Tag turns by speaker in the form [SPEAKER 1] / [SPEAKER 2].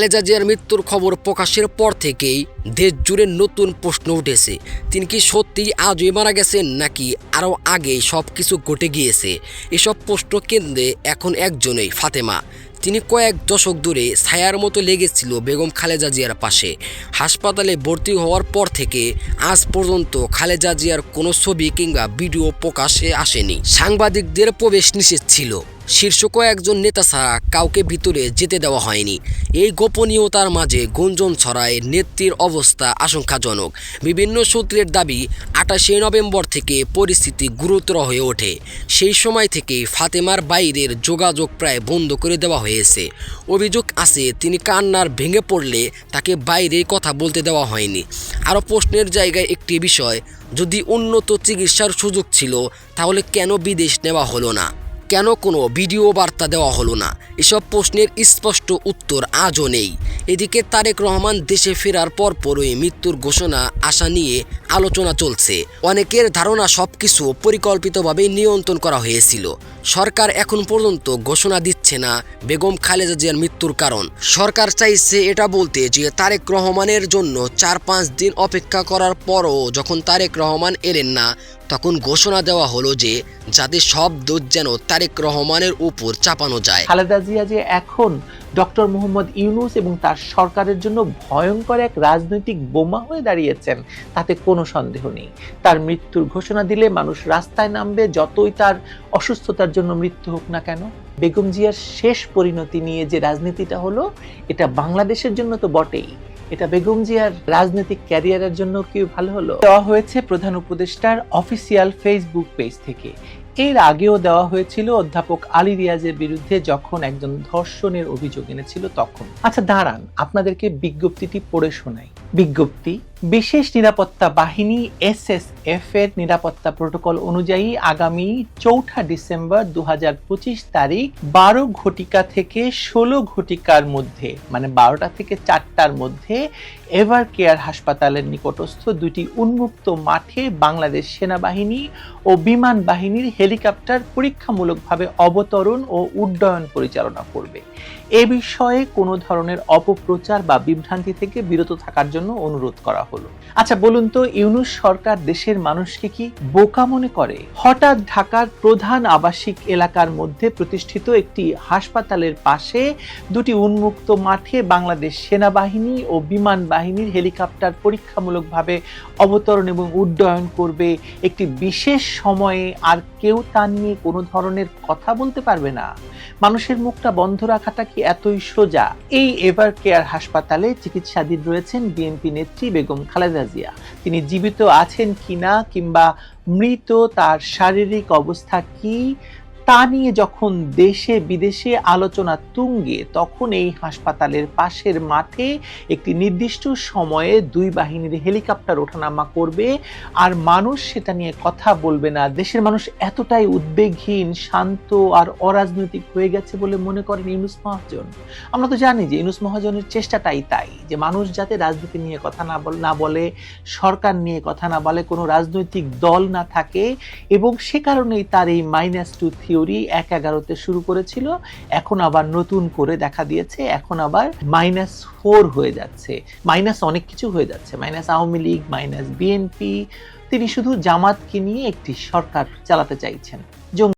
[SPEAKER 1] খালেদা জিয়ার মৃত্যুর খবর প্রকাশের পর থেকেই দেশ জুড়ে নতুন প্রশ্ন উঠেছে। তিনি কি সত্যিই আজই মারা গেছেন নাকি আরও আগে সব কিছু ঘটে গিয়েছে? এসব প্রশ্ন কেন্দ্রে এখন একজনেই, ফাতেমা। তিনি কয়েক দশক ধরে ছায়ার মতো লেগেছিল বেগম খালেদা জিয়ার পাশে। হাসপাতালে ভর্তি হওয়ার পর থেকে আজ পর্যন্ত খালেদা জিয়ার কোনো ছবি কিংবা ভিডিও প্রকাশে আসেনি। সাংবাদিকদের প্রবেশ নিষেধ ছিল। শীর্ষ কয়েকজন নেতা ছাড়া কাউকে ভিতরে যেতে দেওয়া হয়নি। এই গোপনীয়তার মাঝে গুঞ্জন ছড়ায় নেত্রীর অবস্থা আশঙ্কাজনক। বিভিন্ন সূত্রের দাবি, আঠাশে নভেম্বর থেকে পরিস্থিতি গুরুতর হয়ে ওঠে। সেই সময় থেকে ফাতেমার বাইরের যোগাযোগ প্রায় বন্ধ করে দেওয়া হয়েছে। অভিযোগ আছে, তিনি কান্নার ভেঙে পড়লে তাকে বাইরে কথা বলতে দেওয়া হয়নি। আরও প্রশ্নের জায়গায় একটি বিষয়, যদি উন্নত চিকিৎসার সুযোগ ছিল, তাহলে কেন বিদেশ নেওয়া হলো না? কেন কোনো ভিডিও বার্তা দেওয়া হলো না? এসব প্রশ্নের স্পষ্ট উত্তর আজও নেই। এদিকে তারেক রহমান দেশে ফেরার পরপরই মৃত্যুর ঘোষণা, আশা নিয়ে আলোচনা চলছে। অনেকের ধারণা সবকিছু পরিকল্পিতভাবে নিয়ন্ত্রণ করা হয়েছিল। সরকার এখন পর্যন্ত ঘোষণা দিচ্ছে না বেগম খালেদা জিয়ার মৃত্যুর কারণ। সরকার চাইছে এটা বলতে যে তারেক রহমানের জন্য চার পাঁচ দিন অপেক্ষা করার পরও যখন তারেক রহমান এলেন না, তখন ঘোষণা দেওয়া হলো যে যাতে সব দোষ যেন তারেক রহমানের উপর চাপানো যায়।
[SPEAKER 2] খালেদা জিয়া যে এখন ডক্টর মোহাম্মদ ইউনুস এবং তার সরকারের জন্য ভয়ঙ্কর এক রাজনৈতিক বোমা হয়ে দাঁড়িয়েছেন। তাতে কোনো সন্দেহ নেই। তার মৃত্যুর ঘোষণা দিলে মানুষ রাস্তায় নামবে, যতই তার অসুস্থতার জন্য মৃত্যু হোক না কেন। বেগম জিয়ার শেষ পরিণতি নিয়ে যে রাজনীতিটা হলো, এটা বাংলাদেশের জন্য তো বটেই। এটা বেগম জিয়ার রাজনৈতিক ক্যারিয়ারের জন্য কি ভালো হলো? দেওয়া হয়েছে প্রধান উপদেষ্টার অফিসিয়াল ফেসবুক পেজ থেকে। এর আগেও দেওয়া হয়েছিল অধ্যাপক আলী রিয়াজের বিরুদ্ধে যখন একজন ধর্ষণের অভিযোগ এনেছিল তখন। আচ্ছা দাঁড়ান, আপনাদেরকে বিজ্ঞপ্তিটি পড়ে শোনাই। বিজ্ঞপ্তি বিশেষ নিরাপত্তা বাহিনী এসএসএফ এর নিরাপত্তা প্রোটোকল অনুযায়ী আগামী চৌঠা ডিসেম্বর দু হাজার পঁচিশ তারিখ বারো ঘটিকা থেকে ষোলো ঘটিকার মধ্যে মানে বারোটা থেকে চারটার মধ্যে এভার কেয়ার হাসপাতালের নিকটস্থ দুটি উন্মুক্ত মাঠে বাংলাদেশ সেনাবাহিনী ও বিমান বাহিনীর হেলিকপ্টার পরীক্ষামূলকভাবে অবতরণ ও উড্ডয়ন পরিচালনা করবে। এ বিষয়ে কোনো ধরনের অপপ্রচার বা বিভ্রান্তি থেকে বিরত থাকার জন্য অনুরোধ করা হলো। আচ্ছা বলুন তো, ইউনুস সরকার দেশের মানুষকে কি বোকা মনে করে? হঠাৎ ঢাকার প্রধান আবাসিক এলাকার মধ্যে প্রতিষ্ঠিত একটি হাসপাতালের পাশে দুটি উন্মুক্ত মাঠে বাংলাদেশ সেনাবাহিনী ও বিমান বাহিনীর হেলিকপ্টার পরীক্ষামূলকভাবে অবতরণ এবং উড্ডয়ন করবে। একটি বিশেষ সময়ে আর কেউ তা নিয়ে কোনো ধরনের কথা বলতে পারবে না। মানুষের মুখটা বন্ধ রাখাটা কি এতই সোজা? এই এভার কেয়ার হাসপাতালে চিকিৎসাধীন রয়েছেন বিএনপি নেত্রী বেগম খালেদা জিয়া। তিনি জীবিত আছেন কিনা কিংবা মৃত তার শারীরিক অবস্থা কি? তা নিয়ে যখন দেশে বিদেশে আলোচনা তুঙ্গে, তখন এই হাসপাতালের পাশের মাঠে একটি নির্দিষ্ট সময়ে দুই বাহিনীর হেলিকপ্টার ওঠানামা করবে। আর মানুষ সেটা নিয়ে কথা বলবে না। দেশের মানুষ এতটাই উদ্বেগহীন, শান্ত আর অরাজনৈতিক হয়ে গেছে বলে মনে করেন ইউনুস মহাজন। আমরা তো জানি যে ইউনুস মহাজনের চেষ্টাটাই তাই, যে মানুষ যাতে রাজনীতি নিয়ে কথা না বল না বলে, সরকার নিয়ে কথা না বলে, কোনো রাজনৈতিক দল না থাকে, এবং সে কারণেই তার এই মাইনাস টু থিওরি এক এগারোতে শুরু করেছিল, এখন আবার নতুন করে দেখা দিয়েছে, এখন আবার মাইনাস ফোর হয়ে যাচ্ছে। মাইনাস অনেক কিছু হয়ে যাচ্ছে minus Awami League minus BNP তিনি শুধু জামাতকে নিয়ে একটি সরকার চালাতে চাইছেন।